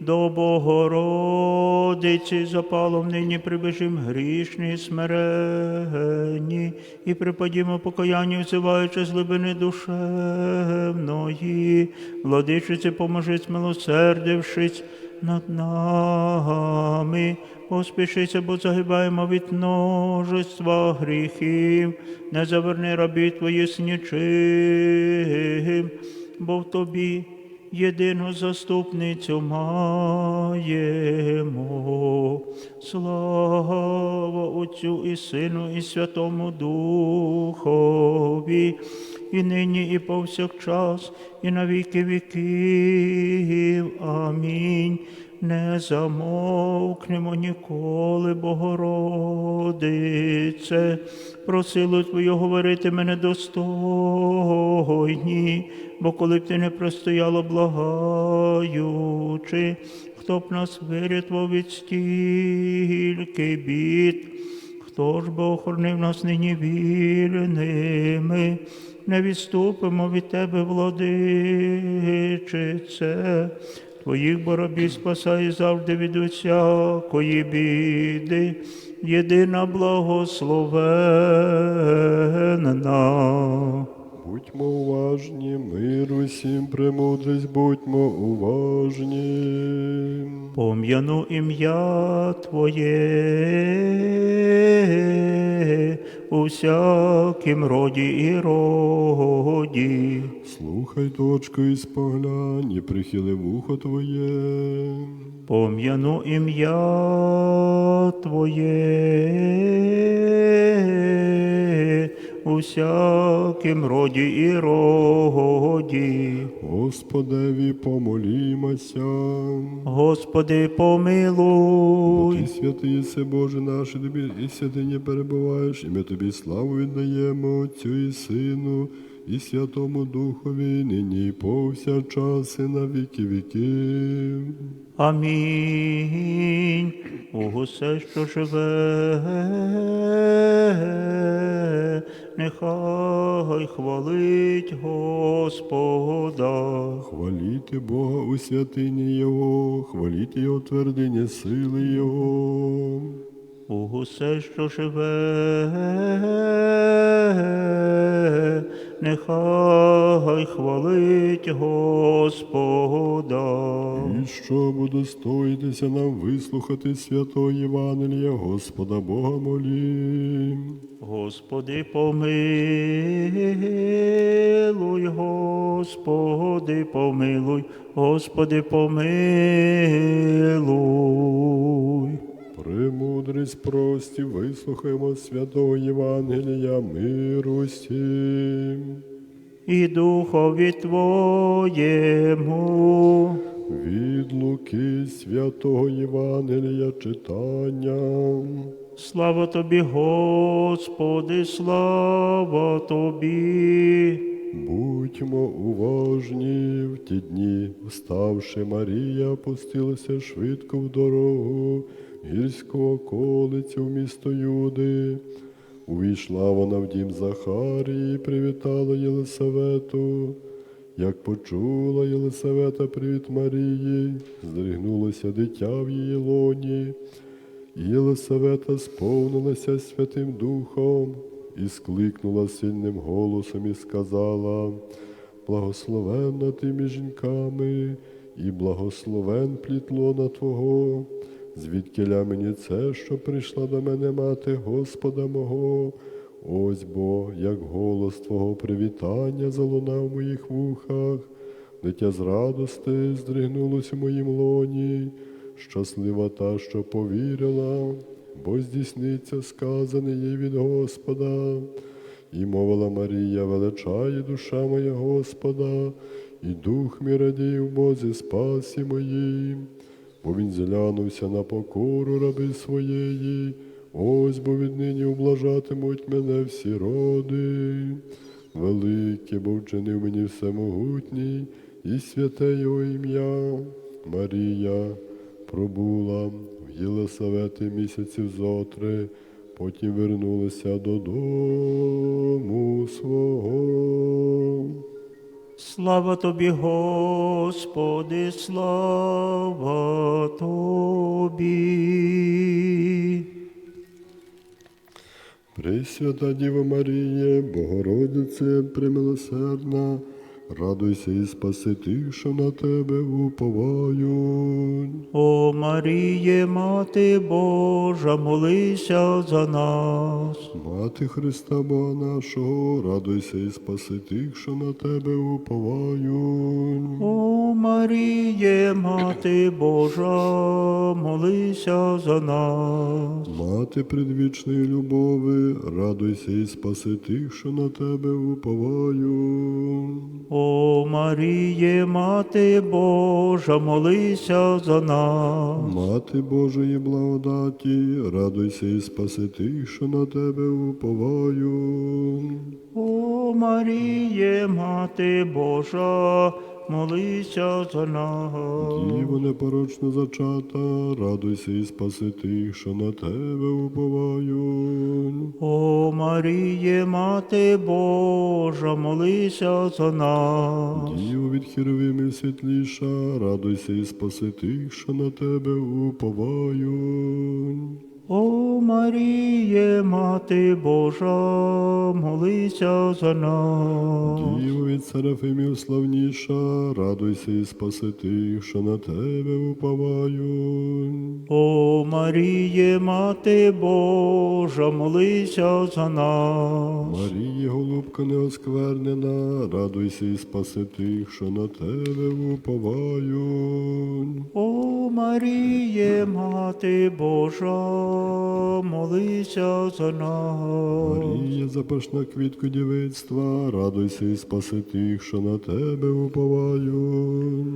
До Богородиці запалом нині прибежим грішні смиренні і припадімо покаяння, взиваючи з глибини душевної. Владичице, поможи, милосердившись над нами. Поспішися, бо загибаємо від множества гріхів, не заверни рабі твої з нічим, бо в тобі єдину заступницю маємо. Слава Отцю і Сину, і Святому Духові, і нині, і повсякчас, і на віки віків. Амінь. Не замовкнемо ніколи, Богородице, про силу Твою говорити мене достойні, бо коли б ти не простояла, благаючи, хто б нас вирятував від стільки бід, хто ж би охоронив нас нині вільними, не відступимо від тебе, владичице. Твоїх боробі спасай завжди від усякої біди, єдина благословенна. Будьмо уважні, мир усім, премудрість, будьмо уважні. Пом'яну ім'я Твоє у всякім роді і роді. Слухай, точку, і споглянь, і прихили вухо Твоє. Пом'яну ім'я Твоє у всякім роді і роді. Господеві помолімося. Господи, помилуй. Ти святий се Боже наш, тобі і святині перебуваєш, і ми тобі славу віддаємо Отцю і Сину, і Святому Духові, нині і повсякчас, і на віки віків. Амінь. Усе, що живе, нехай хвалить Господа. Хваліти Бога у святині Його, хваліти Його твердині сили Його. Усе, що живе, нехай хвалить Господа. І щоб удостоїтися нам вислухати святого Євангелія, Господа Бога молім. Господи, помилуй, Господи, помилуй, Господи, помилуй. Премудрість прості, вислухаємо святого Євангелія, миру всім. І Духові Твоєму. Від Луки святого Євангелія читання. Слава Тобі, Господи, слава Тобі. Будьмо уважні в ті дні, вставши Марія, опустилася швидко в дорогу гірського околицю в місто Юди. Увійшла вона в дім Захарії, привітала Єлисавету. Як почула Єлисавета привіт Марії, здригнулося дитя в її лоні. І Єлисавета сповнилася Святим Духом і скликнула сильним голосом і сказала: Благословенна ти між жінками, і благословен плід лона Твого. Звідкиля мені це, що прийшла до мене мати Господа мого. Ось бо, як голос Твого привітання залунав в моїх вухах, дитя з радости здригнулось у моїм лоні, щаслива та, що повірила, бо здійсниться сказане їй від Господа. І мовила Марія, величає душа моя Господа, і дух мій радій в Бозі спасі моїм, бо він зглянувся на покору раби своєї, ось бо віднині ублажатимуть мене всі роди. Велике, бо вчинив мені всемогутній, і святе його ім'я. Марія пробула в Єлисавети місяців зотри, потім вернулася додому свого. Слава тобі, Господи, слава тобі. Пресвята Діва Марія, Богородице, премилосердна, радуйся і спаси тих, що на тебе уповають. О Маріє, Мати Божа, молися за нас. Мати Христа Бога нашого, радуйся і спаси тих, що на тебе уповають. О Маріє, Мати Божа, молися за нас. Мати предвічної любови, радуйся і спаси тих, що на тебе уповають. О Маріє, Мати Божа, молися за нас. Мати Божої благодаті, радуйся і спаси тих, що на тебе уповаю. О Маріє, Мати Божа, молися за нас. Діво непорочно зачата, радуйся і спаси тих, що на тебе уповають. О Маріє, Мати Божа, молися за нас. Діво від херовимів світліша, радуйся і спаси тих, що на тебе уповають. О Маріє, Мати Божа, молися за нас. Діво від серафимів славніша, радуйся і спаси тих, що на тебе уповають. О Маріє, Мати Божа, молися за нас. Марія, голубка неосквернена, радуйся і спаси тих, що на тебе уповають. О Маріє, Мати Божа, молися за нас. Марія, запашна квітку дівицтва, радуйся і спаси тих, що на тебе уповають.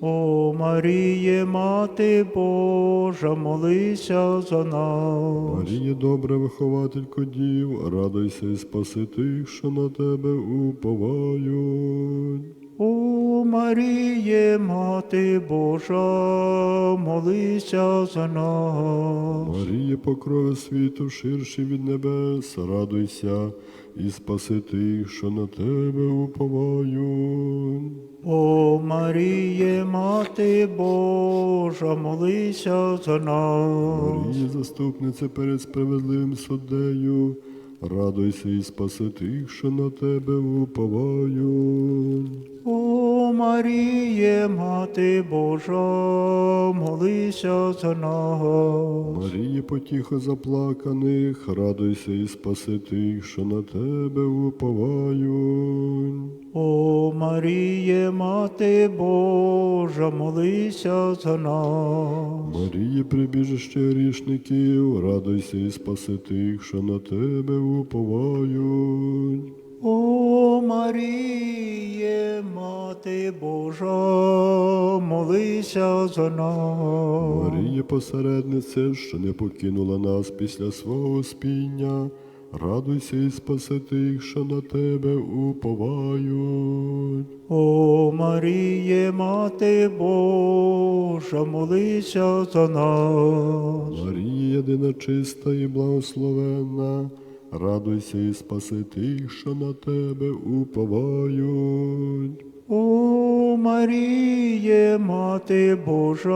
О Маріє, Мати Божа, молися за нас. Марія, добра вихователько дів, радуйся і спаси тих, що на тебе уповають. О Маріє, Мати Божа, молися за нас. Марія, покрови світу, ширші від небес, радуйся і спаси тих, що на тебе уповають. О Маріє, Мати Божа, молися за нас. Марія, заступниця перед справедливим суддею, радуйся і спаси тих, що на тебе уповають. О Маріє, Мати Божа, молися за нас. Марія, потіха заплаканих, радуйся і спаси тих, що на тебе уповають. О Маріє, Мати Божа, молися за нас. Марія, прибіжище грішників, радуйся і спаси тих, що на тебе уповають. Молися за нас. Марія, посередниця, що не покинула нас після свого спіння, радуйся і спаси тих, що на тебе уповають. О Маріє, Мати Божа, молися за нас. Марія, єдина чиста і благословенна, Радуйся і спаси тих, що на тебе уповають. О Маріє, Мати Божа,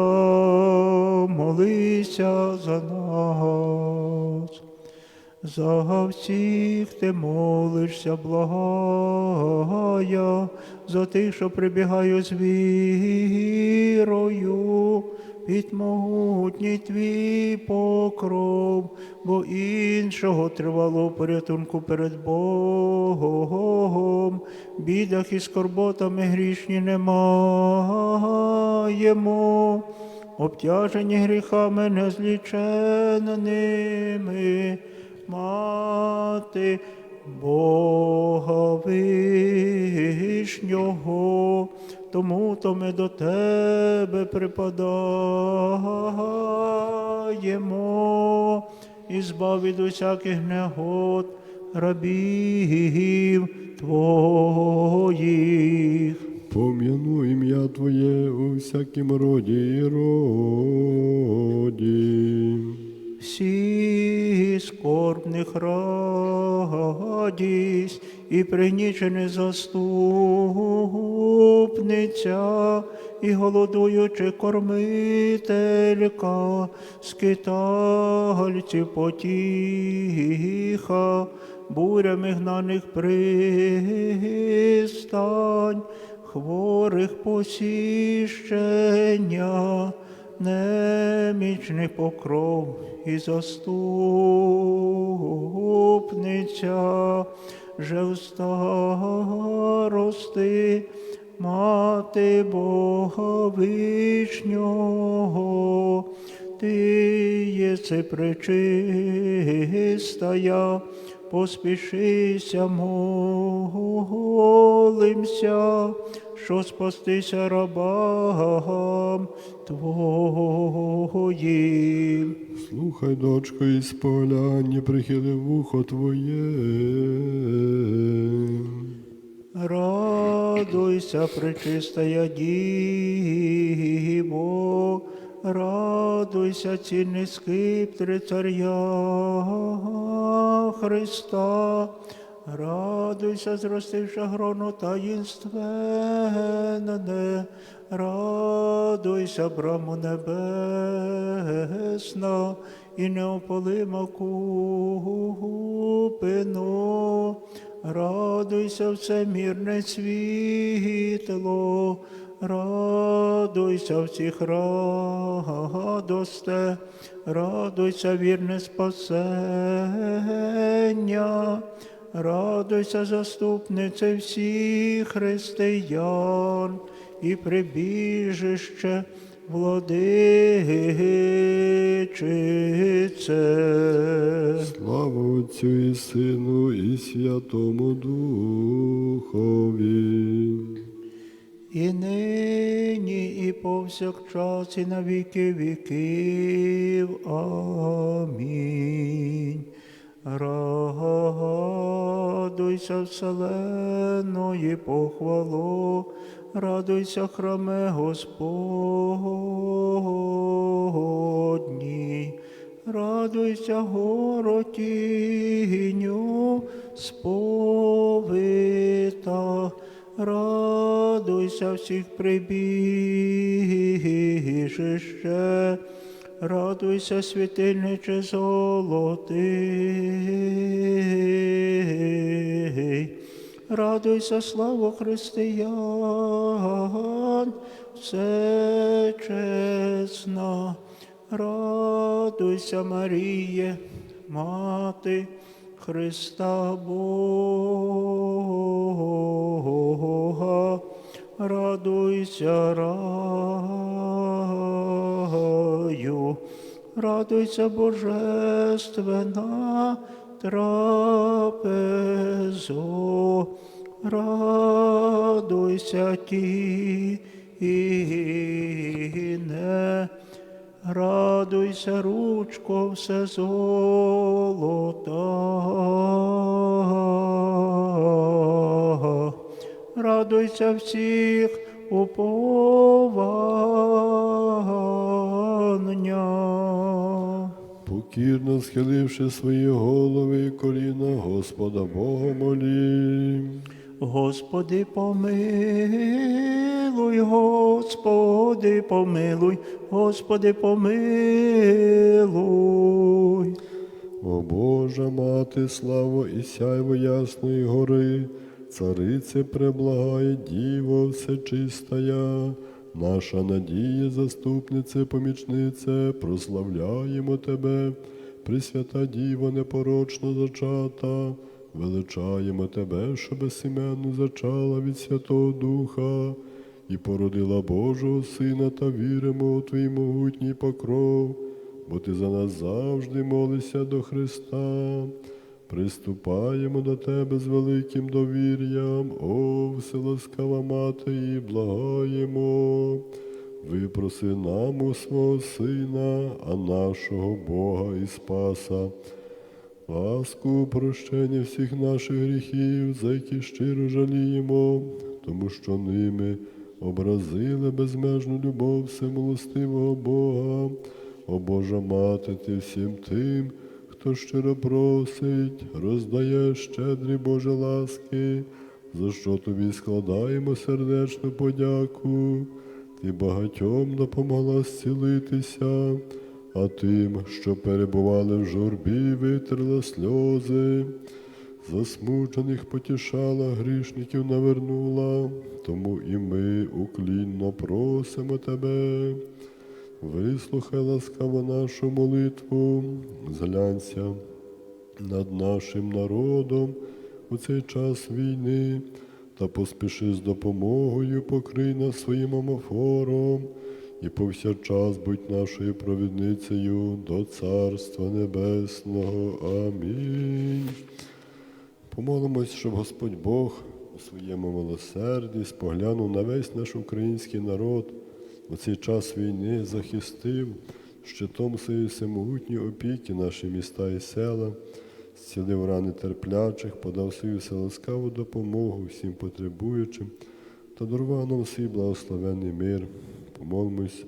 молися за нас. За всіх ти молишся, благая, за тих, що прибігають з вірою, під могутній твій покров, бо іншого тривалого порятунку перед Богом, бідах і скорботами грішні не маємо, обтяжені гріхами незліченними, мати Бога вишнього, тому то ми до тебе припадаємо і збав від усяких негод рабів Твоїх. Пом'яну ім'я Твоє у всякім роді і роді. Всі скорбних радість і пригнічений заступниця, і голодуючи кормителька, скитальців потіха, бурями гнаних пристань, хворих посіщення, немічний покров і заступниця, же в старости, мати Бога вишнього, ти єси пречистая, поспішися, молимся, що спастися рабам Твоїм. Слухай, дочко, і спогляння, прихили вухо Твоє. Радуйся, пречистая Діво, радуйся, цінний скиптри царя Христа, радуйся, зростивши гроно таїнственне, радуйся, браму небесна, і неопалима купину. Радуйся, всемірне світло, радуйся всіх радосте, радуйся, вірне спасення, радуйся, заступнице всіх християн і прибіжище владичице. Слава Отцю і Сину, і Святому Духові. І нині, і повсякчас, і на віки віків. Амінь. Радуйся, вселеної похвало, радуйся, храме Господній, радуйся, горотіню сповита, радуйся всіх прибіжище, радуйся, світильниче золотий. Радуйся, слава християн, все чесна, радуйся, Маріє, мати Христа Бога, радуйся, раю, радуйся, божественна трапезо, радуйся тіне, радуйся, ручко все золота. Радуйся всіх уповання. Покірно схиливши свої голови і коліна, Господа Бога молі. Господи, помилуй, Господи, помилуй, Господи, помилуй. О Божа мати, слава і сяйво ясної гори, царице преблагає, Діво всечистая, наша надія, заступнице, помічнице, прославляємо Тебе, Пресвята Діво непорочно зачата, величаємо Тебе, що безсіменну зачала від Святого Духа, і породила Божого Сина та віримо у Твій могутній покров бо ти за нас завжди молишся до Христа. Приступаємо до Тебе з великим довір'ям, о, вселаскава мати, і благаємо. Випроси нам у свого Сина, а нашого Бога і Спаса. Ласку, прощення всіх наших гріхів, за які щиро жаліємо, тому що ними образили безмежну любов всемилостивого Бога. О Божа мати, ти всім тим, хто щиро просить, роздає щедрі Боже ласки, за що тобі складаємо сердечну подяку. Ти багатьом допомогла зцілитися, а тим, що перебували в журбі, витерла сльози, засмучених потішала, грішників навернула, тому і ми уклінно просимо тебе. Вислухай ласкаво нашу молитву, зглянься над нашим народом у цей час війни та поспіши з допомогою, покрий нас своїм амофором і повсякчас будь нашою провідницею до Царства Небесного. Амінь. Помолимось, щоб Господь Бог у своєму милосерді споглянув на весь наш український народ у цей час війни захистив щитом своєї всемогутньої опіки наші міста і села, зцілив рани терплячих, подав свою селаскаву допомогу всім потребуючим та дарував нам свій благословенний мир. Помолимось,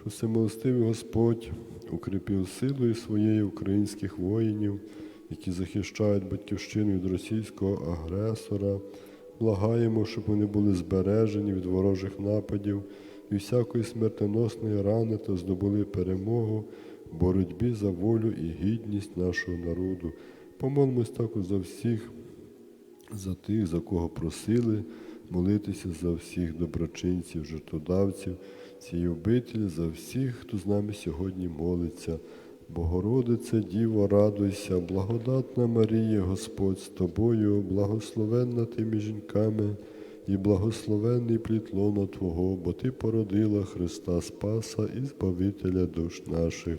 що всемилостивий Господь укріпив силою своєї українських воїнів, які захищають батьківщину від російського агресора. Благаємо, щоб вони були збережені від ворожих нападів і всякої смертоносної рани та здобули перемогу в боротьбі за волю і гідність нашого народу. Помолимось також за всіх, за тих, за кого просили, молитися за всіх доброчинців, жертводавців цієї обителі, за всіх, хто з нами сьогодні молиться. Богородице, Діво, радуйся, благодатна Марія, Господь з тобою, благословенна ти між жінками і благословенний плід лона Твого, бо Ти породила Христа Спаса і Збавителя душ наших.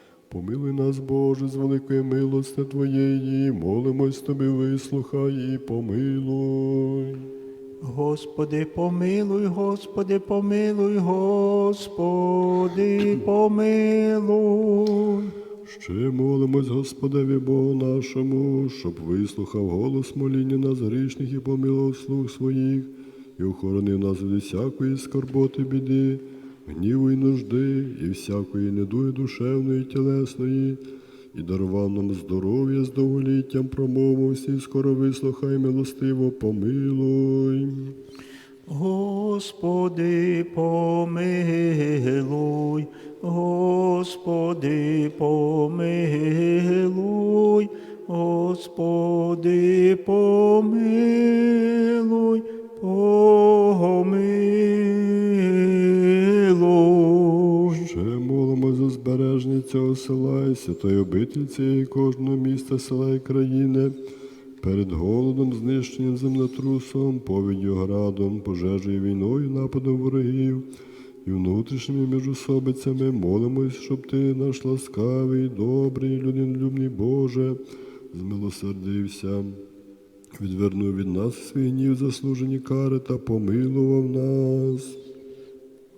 Помилуй нас, Боже, з великої милости Твоєї, молимось Тобі, вислухай і помилуй. Господи, помилуй, Господи, помилуй, Господи, помилуй. Ще молимось Господеві Богу нашому, щоб вислухав голос моління нас грішних і помилував слух своїх, і охоронив нас від всякої скорботи, біди, гніву і нужди, і всякої недуги душевної, і тілесної, і дарував нам здоров'я з довголіттям промовився, і скоро вислухай милостиво, помилуй. Господи, помилуй, Господи, помилуй, Господи, помилуй, помилуй. Молимо цього села і святої обитель цієї кожного міста, села і країни, перед голодом, знищенням землетрусом, повіддю градом, пожежею, війною, нападом ворогів, і внутрішніми міжусобицями молимось, щоб ти, наш ласкавий, добрий, людинолюбний Боже, змилосердився. Відвернув від нас свій гнів заслужені кари та помилував нас.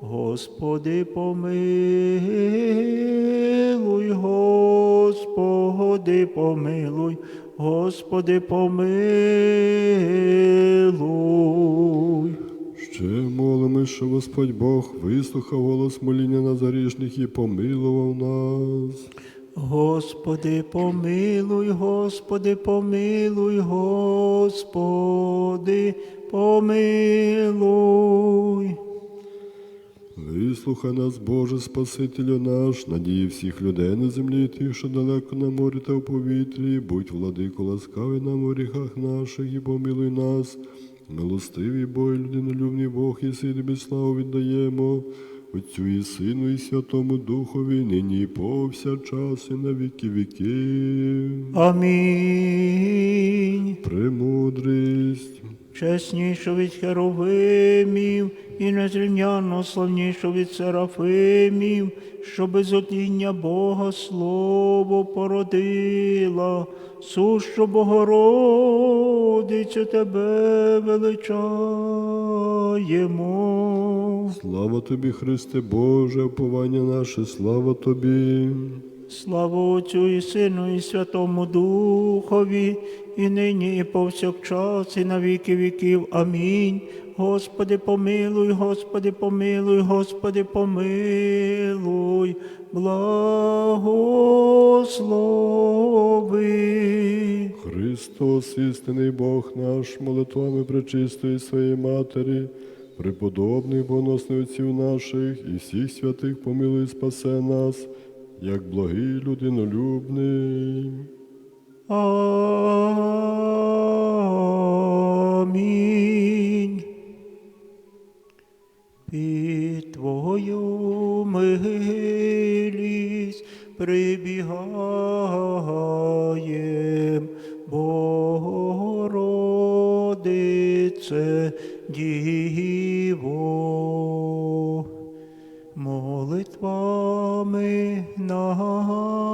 Господи, помилуй, Господи, помилуй, Господи, помилуй. Ще молимось, що Господь Бог вислухав голос моління на зарішних і помилував нас. Господи, помилуй, Господи, помилуй, Господи, помилуй. Вислухай нас, Боже, Спасителю наш, надії всіх людей на землі, і тих, що далеко на морі та в повітрі, будь владико ласкавий нам у гріхах наших і помилуй нас. Милостивий Бог, людинолюбний Бог, і тобі славу віддаємо. Отцю і Сину, і Святому Духові, нині і повсякчас, і на віки віків. Амінь. Премудрість. Чеснішу від херовимів і незрівняно славнішу від серафимів, що без отління Бога Слово породила, сущу Богородицю тебе величаємо. Слава тобі, Христе Боже, уповання наше, слава тобі. Слава Отцю і Сину, і Святому Духові, і нині, і повсякчас, і на віки віків. Амінь. Господи, помилуй, Господи, помилуй, Господи, помилуй, благослови. Христос, істинний Бог наш, молитвами пречистої своєї Матері, преподобних боносних отців наших і всіх святих помилуй, спасе нас, як благий людинолюбний. Амінь. Під Твою милість прибігаєм, Богородице Діво, молитвами нашими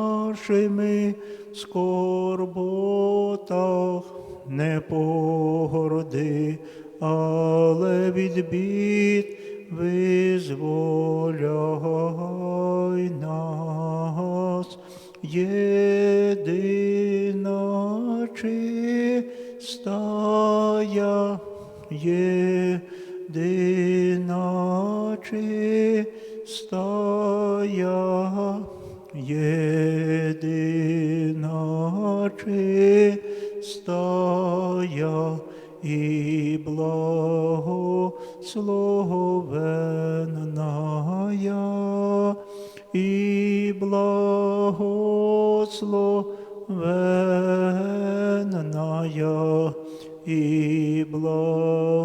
скорботах не погороди, але від бід визволяй нас, єдина чистая, єдина чистая, єдина чистая і благословенная, і благословенная, і благословенная.